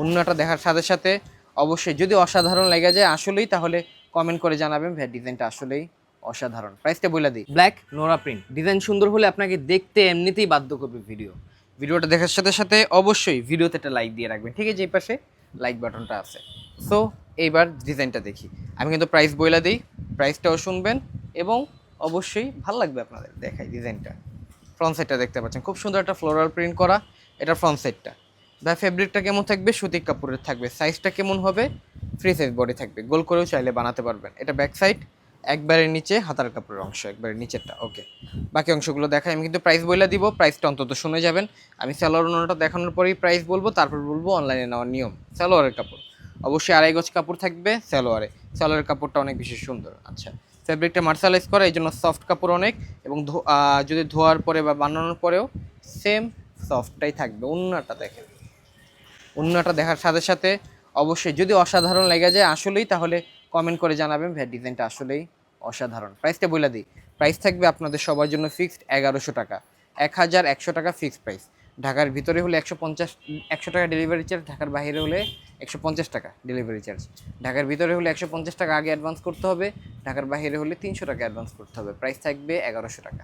অন্যটা দেখার সাথে সাথে অবশ্যই যদি অসাধারণ লেগে যায় আসলেই তাহলে কমেন্ট করে জানাবেন। ভাই ডিজাইনটা আসলেই অসাধারণ। প্রাইসটা বলে দিই। ব্ল্যাক নোরা প্রিন্ট ডিজাইন সুন্দর হলে আপনাকে দেখতে এমনিতেই বাধ্য করবে ভিডিও ভিডিওটা দেখার সাথে সাথে অবশ্যই ভিডিওতে একটা লাইক দিয়ে রাখবেন। ঠিক আছে এই পাশে লাইক বাটনটা আছে। সো এইবার ডিজাইনটা দেখি। আমি কিন্তু প্রাইস বইলা দিই। প্রাইসটাও শুনবেন এবং অবশ্যই ভালো লাগবে আপনাদের দেখাই ডিজাইনটা ফ্রন্ট সাইডটা দেখতে পাচ্ছেন। খুব সুন্দর একটা ফ্লোরাল প্রিন্ট করা। এটা ফ্রন্ট সাইডটা ভাই ফেব্রিকটা কেমন থাকবে? সুতি কাপড়ের থাকবে। সাইজটা কেমন হবে? ফ্রি সাইজ বডি থাকবে। গোল করেও চাইলে বানাতে পারবেন। এটা ব্যাক সাইড একবারের নিচে, হাতার কাপড়ের অংশ একবারের নিচেরটা ওকে বাকি অংশগুলো দেখাই। আমি কিন্তু প্রাইস বলে দিব প্রাইসটা অন্তত শুনে যাবেন। আমি স্যালোয়ার ওনাটা দেখানোর পরেই প্রাইস বলব, তারপর বলব অনলাইনে নেওয়ার নিয়ম। স্যালোয়ারের কাপড়। অবশ্যই আড়াই গজ কাপড় থাকবে স্যালোয়ারে স্যালোয়ারের কাপড়টা অনেক বেশি সুন্দর। আচ্ছা ফেব্রিকটা মার্শালাইজ করা, এই জন্য সফট কাপড় অনেক এবং যদি ধোয়ার পরে বা বানানোর পরেও সেম সফটটাই থাকবে। অন্যটা দেখেন। অন্যটা দেখার সাথে সাথে অবশ্যই যদি অসাধারণ লেগে যায় আসলেই তাহলে কমেন্ট করে জানাবেন ভাই ডিজাইনটা আসলেই অসাধারণ। প্রাইসটা বলে দিই। প্রাইস থাকবে আপনাদের সবার জন্য ফিক্সড এগারোশো টাকা। এক হাজার একশো টাকা ফিক্সড প্রাইস ঢাকার ভিতরে হলে একশো পঞ্চাশ, একশো টাকা ডেলিভারি চার্জ ঢাকার বাইরে হলে একশো পঞ্চাশ টাকা ডেলিভারি চার্জ ঢাকার ভিতরে হলে একশো পঞ্চাশ টাকা আগে অ্যাডভান্স করতে হবে, ঢাকার বাইরে হলে তিনশো টাকা অ্যাডভান্স করতে হবে। প্রাইস থাকবে এগারোশো টাকা।